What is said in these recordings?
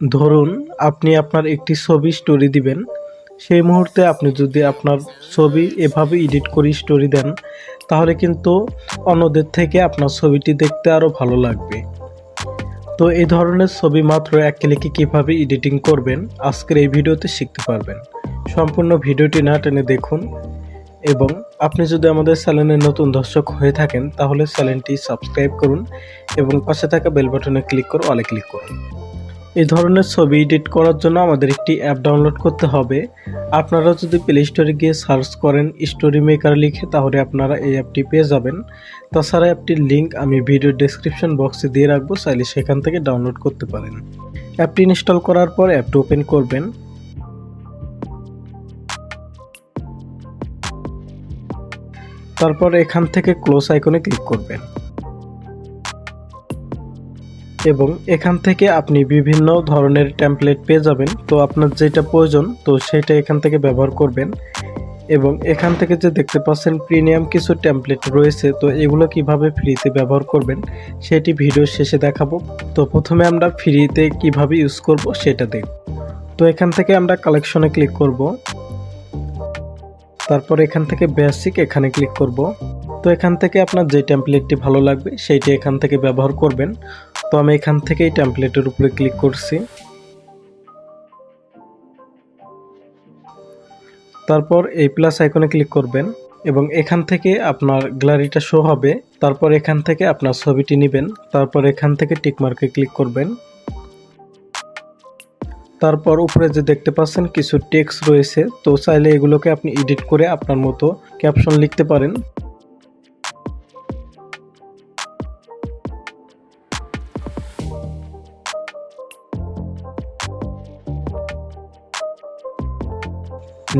ধরুন আপনি আপনার একটি ছবি স্টোরি দিবেন। সেই মুহূর্তে আপনি যদি আপনার ছবি এভাবে এডিট করে স্টোরি দেন, তাহলে কিন্তু অন্যদের থেকে আপনার ছবিটি দেখতে আরও ভালো লাগবে। তো এই ধরনের ছবি মাত্র এক ক্লিকে কীভাবে এডিটিং করবেন, আজকের এই ভিডিওতে শিখতে পারবেন। সম্পূর্ণ ভিডিওটি না টেনে দেখুন এবং আপনি যদি আমাদের চ্যানেলের নতুন দর্শক হয়ে থাকেন, তাহলে চ্যানেলটি সাবস্ক্রাইব করুন এবং পাশে থাকা বেল বাটনে ক্লিক করে অলে ক্লিক করুন। এই ধরনের ছবি এডিট করার জন্য আমাদের একটি অ্যাপ ডাউনলোড করতে হবে। আপনারা যদি প্লে স্টোরে গিয়ে সার্চ করেন স্টোরি মেকার লিখে, তাহলে আপনারা এই অ্যাপটি পেয়ে যাবেন। তাছাড়া অ্যাপটির লিঙ্ক আমি ভিডিও ডেসক্রিপশন বক্সে দিয়ে রাখব, চাইলে সেখান থেকে ডাউনলোড করতে পারেন। অ্যাপটি ইনস্টল করার পর অ্যাপটি ওপেন করবেন। তারপর এখান থেকে ক্লোজ আইকনে ক্লিক করবেন। এবং এখান থেকে আপনি বিভিন্ন ধরনের টেমপ্লেট পেয়ে যাবেন। তো আপনার যেটা প্রয়োজন, তো সেটা এখান থেকে ব্যবহার করবেন। এবং এখান থেকে যে দেখতে পাচ্ছেন প্রিমিয়াম কিছু টেমপ্লেট রয়েছে, তো এগুলো কীভাবে ফ্রিতে ব্যবহার করবেন, সেটি ভিডিও শেষে দেখাবো। তো প্রথমে আমরা ফ্রিতে কীভাবে ইউজ করব সেটা দেখব। তো এখান থেকে আমরা কালেকশনে ক্লিক করব। তারপর এখান থেকে বেসিক এখানে ক্লিক করব। তো এখান থেকে আপনার যে টেমপ্লেটটি ভালো লাগবে, সেইটি এখান থেকে ব্যবহার করবেন। তো আমি এখান থেকেই টেমপ্লেটের উপরে ক্লিক করছি। তারপর এই প্লাস আইকনে ক্লিক করবেন এবং এখান থেকে আপনার গ্যালারিটা শো হবে। তারপর এখান থেকে আপনার ছবিটি নেবেন। তারপর এখান থেকে টিকমার্কে ক্লিক করবেন। তারপর উপরে যে দেখতে পাচ্ছেন, কিছু টেক্সট রয়েছে। তো চাইলে এগুলোকে আপনি এডিট করে আপনার মতো ক্যাপশন লিখতে পারেন।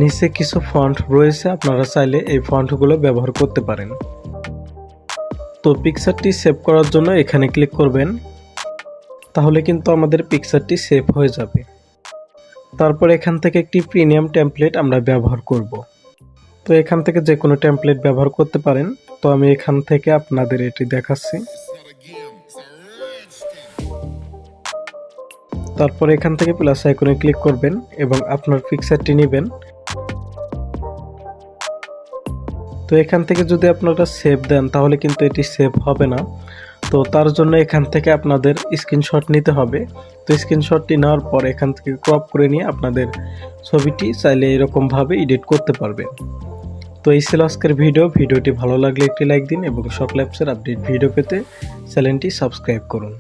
নিচে কিছু ফন্ট রয়েছে, আপনারা চাইলে এই ফন্টগুলো ব্যবহার করতে পারেন। তো পিকচারটি সেভ করার জন্য এখানে ক্লিক করবেন। তাহলে কিন্তু আমাদের পিকচারটি সেভ হয়ে যাবে। তারপর এখান থেকে একটি প্রিমিয়াম টেমপ্লেট আমরা ব্যবহার করব। তো এখান থেকে যে কোনো টেমপ্লেট ব্যবহার করতে পারেন। তো আমি এখান থেকে আপনাদের এটি দেখাচ্ছি। তারপর এখান থেকে প্লাস আইকনে ক্লিক করবেন এবং আপনার পিকচারটি নেবেন। তো এখান থেকে যদি আপনারা সেভ দেন, তাহলে কিন্তু এটি সেভ হবে না। তো তার জন্য এখান থেকে আপনাদের স্ক্রিনশট নিতে হবে। তো স্ক্রিনশটটি নেওয়ার পর এখান থেকে ক্রপ করে নিয়ে আপনাদের ছবিটি চাইলে এরকমভাবে এডিট করতে পারবেন। তো এই ছিল আজকের ভিডিও ভিডিওটি ভালো লাগলে একটি লাইক দিন এবং শক অ্যাপসের আপডেট ভিডিও পেতে চ্যানেলটি সাবস্ক্রাইব করুন।